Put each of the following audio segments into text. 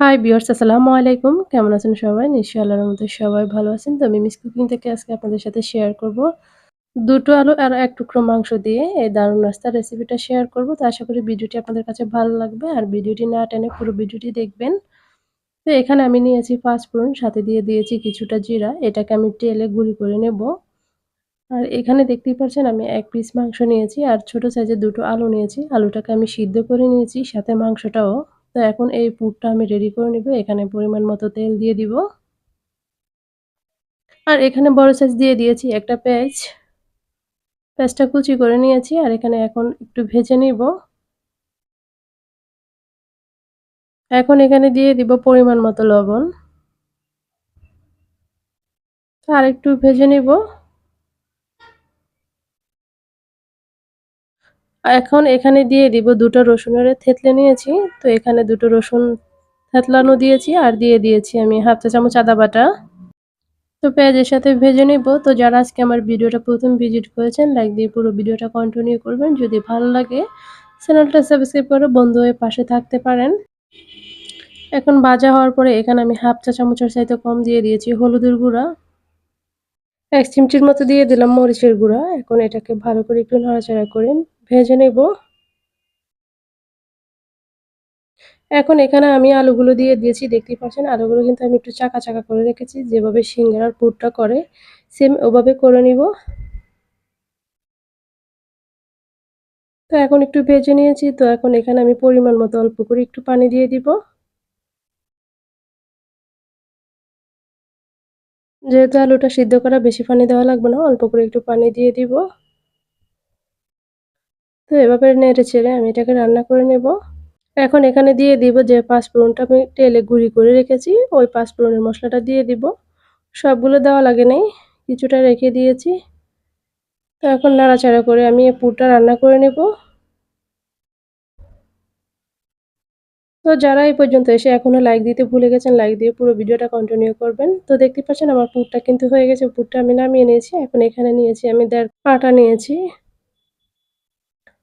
High বিয়ার্স আসসালামু আলাইকুম। কেমন আছেন সবাই? নিশ্চয়ই আল্লাহর মধ্যে সবাই ভালো আছেন। তো আমি মিস কুকিং থেকে আজকে আপনাদের সাথে শেয়ার করব। দুটো আলু আর এক টুকরো মাংস দিয়ে এই দারুণ নাস্তার রেসিপিটা শেয়ার করব। তো আশা করি ভিডিওটি আপনাদের কাছে ভালো লাগবে। আর ভিডিওটি না টেনে পুরো ভিডিওটি দেখবেন। তো এখানে আমি নিয়েছি পাঁচফোড়ন, সাথে দিয়ে দিয়েছি কিছুটা জিরা। এটাকে আমি তেলে গুঁড়ি করে নেব। আর এখানে দেখতেই পাচ্ছেন আমি এক পিস মাংস নিয়েছি। আর ছোট সাইজের দুটো আলু নিয়েছি। আলুটাকে আমি সিদ্ধ করে নিয়েছি, সাথে মাংসটাও। তো এখন এই পুরটা আমি রেডি করে নিব। এখানে পরিমাণ মতো তেল দিয়ে দিব। আর এখানে বড় সাইজ দিয়ে দিয়েছি একটা পেঁয়াজ। পেঁয়াজটা কুচি করে নিয়েছি আর এখানে এখন একটু ভেজে নিব। এখন এখানে দিয়ে দিব পরিমাণ মতো লবণ। আর একটু ভেজে নিব। এখন এখানে দিয়ে দিব দুটো রসুনের থেতলে নিয়েছি। তো এখানে দুটো রসুন থেতলানো দিয়েছি আর দিয়ে দিয়েছি আমি হাফ চা চামচ আদা বাটা। তো পেঁয়াজের সাথে ভেজে নেব। তো যারা আজকে আমার ভিডিওটা প্রথম ভিজিট করেছেন লাইক দিয়ে পুরো ভিডিওটা কন্টিনিউ করবেন। যদি ভালো লাগে চ্যানেলটা সাবস্ক্রাইব করে বন্ধু হয়ে পাশে থাকতে পারেন। এখন ভাজা হওয়ার পরে এখানে আমি হাফ চা চামচের চাইতে কম দিয়ে দিয়েছি হলুদের গুঁড়া। এক চিমটির মতো দিয়ে দিলাম মরিচের গুঁড়া। এখন এটাকে ভালো করে একটু নাড়াচাড়া করে ভেজে নেব। এখন এখানে আমি আলুগুলো দিয়ে দিয়েছি, দেখতেই পাচ্ছেন? আলুগুলো কিন্তু আমি একটু চাকা চাকা করে রেখেছি, যেভাবে সিঙ্গারার পুরটা করে, সেম ওভাবে করে নিব। তো এখন একটু ভেজে নিয়েছি, তো এখন এখানে আমি পরিমাণ মতো অল্প করে একটু পানি দিয়ে দিব। যেহেতু আলুটা সিদ্ধ করা বেশি পানি দেওয়া লাগবে না, অল্প করে একটু পানি দিয়ে দিব। তো এভাবে নেড়ে ছেড়ে আমি এটাকে রান্না করে নেব। এখন এখানে দিয়ে দিব যে পাঁচফোড়নটা আমি তেলে গুঁড়ি করে রেখেছি, ওই পাঁচফোড়নের মশলাটা দিয়ে দিব। সবগুলো দেওয়া লাগে নেই, কিছুটা রেখে দিয়েছি। তো এখন নাড়াচাড়া করে আমি পুরটা রান্না করে নেব। তো যারা এই পর্যন্ত এসে এখনও লাইক দিতে ভুলে গেছেন লাইক দিয়ে পুরো ভিডিওটা কন্টিনিউ করবেন। তো দেখতে পাচ্ছেন আমার পুরটা কিন্তু হয়ে গেছে, পুরটা আমি নামিয়ে নিয়েছি। এখন এখানে নিয়েছি আমি দেড় আটা নিয়েছি।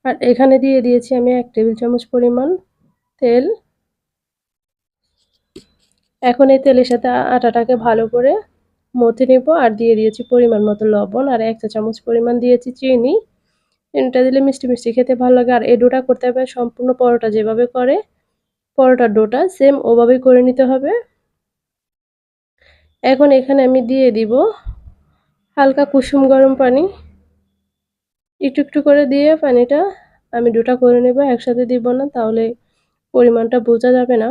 আর এখানে দিয়ে দিয়েছি আমি এক টেবিল চামচ পরিমাণ তেল। এখন এই তেলের সাথে আটাটাকে ভালো করে মথে নেব আর দিয়ে দিয়েছি পরিমাণ মতো লবণ আর এক চা চামচ পরিমাণ দিয়েছি চিনি। চিনিটা দিলে মিষ্টি মিষ্টি খেতে ভালো লাগে। আর এই ডোটা করতে হবে সম্পূর্ণ পরোটা যেভাবে করে, পরোটার ডোটা সেম ওভাবেই করে নিতে হবে। এখন এখানে আমি দিয়ে দিব হালকা কুসুম গরম পানি। একটু একটু করে দিয়ে পানিটা আমি দুটা করে নেব, একসাথে দিব না, তাহলে পরিমাণটা বোঝা যাবে না।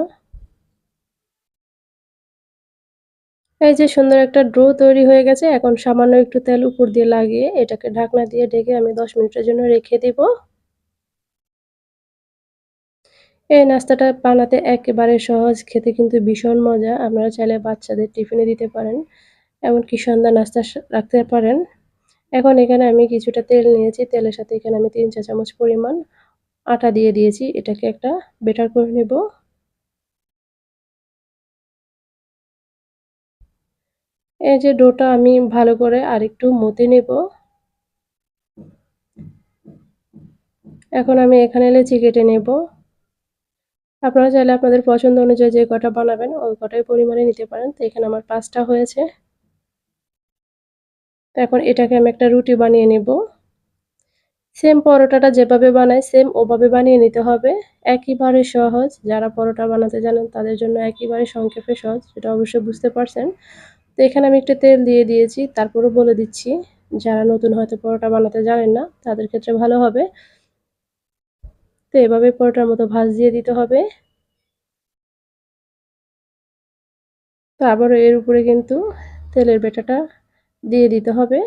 এই যে সুন্দর একটা ড্রো তৈরি হয়ে গেছে, এখন সামান্য একটু তেল উপর দিয়ে লাগিয়ে এটাকে ঢাকনা দিয়ে ঢেকে আমি দশ মিনিটের জন্য রেখে দিব। এই নাস্তাটা বানাতে একেবারে সহজ, খেতে কিন্তু ভীষণ মজা। আপনারা চাইলে বাচ্চাদের টিফিনে দিতে পারেন, এমনকি সন্ধ্যা নাস্তা রাখতে পারেন। এখন এখানে আমি কিছুটা তেল নিয়েছি, তেলের সাথে এখানে আমি তিন চা চামচ পরিমাণ আটা দিয়ে দিয়েছি, এটাকে একটা বেটার করে নেব। এই যে ডোটা আমি ভালো করে আরেকটু মতে নেব। এখন আমি এখানে লেচি কেটে নেব। আপনারা চাইলে আপনাদের পছন্দ অনুযায়ী যে কটা বানাবেন, ওই কটাই পরিমাণে নিতে পারেন। তো এখানে আমার পাঁচটা হয়েছে। তো এখন এটাকে আমি একটা রুটি বানিয়ে নেব। সেম পরোটাটা যেভাবে বানায় সেম ওভাবে বানিয়ে নিতে হবে। একইবারে সহজ। যারা পরোটা বানাতে জানেন, তাদের জন্য একইবারে সংক্ষেপে সহজ, সেটা অবশ্যই বুঝতে পারছেন। তো এখানে আমি একটু তেল দিয়ে দিয়েছি, তারপরও বলে দিচ্ছি, যারা নতুন হয়তো পরোটা বানাতে জানেন না, তাদের ক্ষেত্রে ভালো হবে। তো এভাবে পরোটার মতো ভাজ দিয়ে দিতে হবে। তো আবারও এর উপরে কিন্তু তেলের বেটাটা দিয়ে দিতে হবে।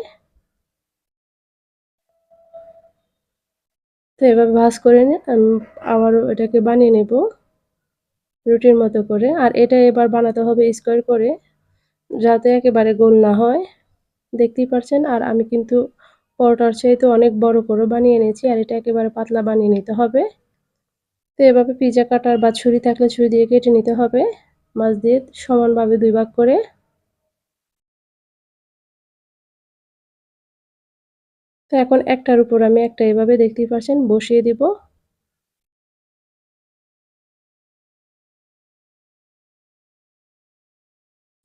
তো এভাবে ভাজ করে নিয়ে আমি আবারও এটাকে বানিয়ে নেব রুটির মতো করে। আর এটা এবার বানাতে হবে স্কোয়ার করে, যাতে একেবারে গোল না হয়। দেখতেই পারছেন? আর আমি কিন্তু পরোটার চাইতে অনেক বড় করে বানিয়ে নিয়েছি আর এটা একেবারে পাতলা বানিয়ে নিতে হবে। তো এভাবে পিজা কাটার বা ছুরি থাকলে ছুরি দিয়ে কেটে নিতে হবে। মাছ দিয়ে সমানভাবে দুই ভাগ করে। তো এখন একটার উপর আমি একটা এভাবে দেখতেই পাচ্ছেন বসিয়ে দিব।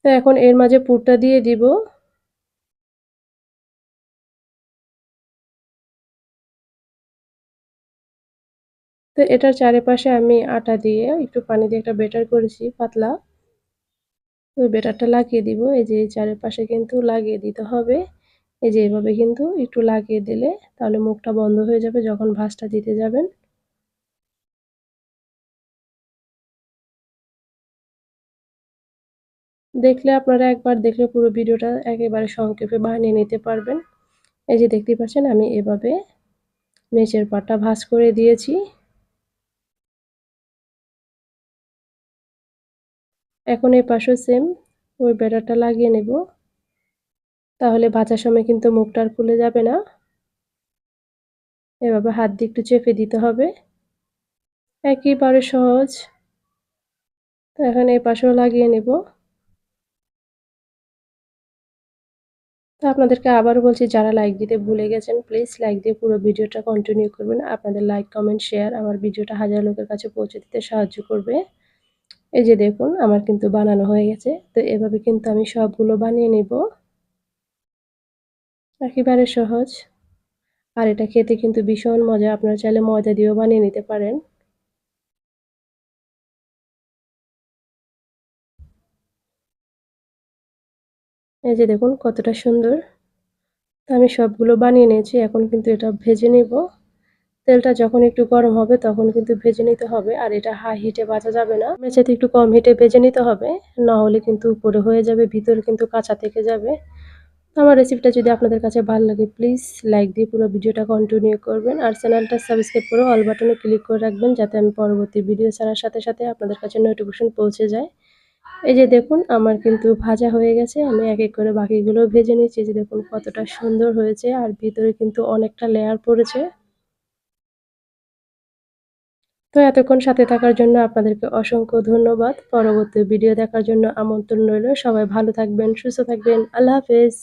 তো এখন এর মাঝে পুরটা দিয়ে দিব। তো এটার চারিপাশে আমি আটা দিয়ে একটু পানি দিয়ে একটা বেটার করেছি, পাতলা। ওই বেটারটা লাগিয়ে দিব, এই যে চারিপাশে কিন্তু লাগিয়ে দিতে হবে। এই যে এভাবে কিন্তু একটু লাগিয়ে দিলে তাহলে মুখটা বন্ধ হয়ে যাবে যখন ভাঁজটা দিতে যাবেন। দেখলে আপনারা একবার দেখলে পুরো ভিডিওটা একেবারে সংক্ষেপে বানিয়ে নিতে পারবেন। এই যে দেখতে পাচ্ছেন আমি এভাবে নিচের পাটটা ভাঁজ করে দিয়েছি। এখন এই পাশেও সেম ওই ব্যাটারটা লাগিয়ে নেব। তাহলে ভাজার সময় কিন্তু মুখটা আর খুলে যাবে না। এভাবে হাত দিয়ে একটু চেপে দিতে হবে। একেবারে সহজ। তো এখন এই পাশেও লাগিয়ে নেব। তো আপনাদেরকে আবারও বলছি, যারা লাইক দিতে ভুলে গেছেন প্লিজ লাইক দিয়ে পুরো ভিডিওটা কন্টিনিউ করবেন। আপনাদের লাইক কমেন্ট শেয়ার আমার ভিডিওটা হাজার লোকের কাছে পৌঁছে দিতে সাহায্য করবে। এই যে দেখুন, আমার কিন্তু বানানো হয়ে গেছে। তো এভাবে কিন্তু আমি সবগুলো বানিয়ে নেব। একেবারে সহজ। আর এটা খেতে কিন্তু ভীষণ মজা। আপনারা চাইলে ময়দা দিয়েও বানিয়ে নিতে পারেন। এই যে দেখুন, কতটা সুন্দর। আমি সবগুলো বানিয়ে নিয়েছি। এখন কিন্তু এটা ভেজে নেব। তেলটা যখন একটু গরম হবে, তখন কিন্তু ভেজে নিতে হবে। আর এটা হাই হিটে ভাজা যাবে না। মেঝেতে একটু কম হিটে ভেজে নিতে হবে। না হলে কিন্তু উপরে হয়ে যাবে, ভিতরে কিন্তু কাঁচা থেকে যাবে। আমার রেসিপিটা যদি আপনাদের কাছে ভালো লাগে প্লিজ লাইক দিয়ে পুরো ভিডিওটা কন্টিনিউ করবেন। আর চ্যানেলটা সাবস্ক্রাইব করে অল বাটনে ক্লিক করে রাখবেন, যাতে আমি পরবর্তী ভিডিও ছাড়ার সাথে সাথে আপনাদের কাছে নোটিফিকেশন পৌঁছে যায়। এই যে দেখুন, আমার কিন্তু ভাজা হয়ে গেছে। আমি এক এক করে বাকিগুলো ভেজে নিচ্ছি। যে দেখুন, কতটা সুন্দর হয়েছে। আর ভিতরে কিন্তু অনেকটা লেয়ার পড়েছে। তো এতক্ষণ সাথে থাকার জন্য আপনাদেরকে অসংখ্য ধন্যবাদ। পরবর্তী ভিডিও দেখার জন্য আমন্ত্রণ রইল। সবাই ভালো থাকবেন, সুস্থ থাকবেন। আল্লাহ হাফেজ।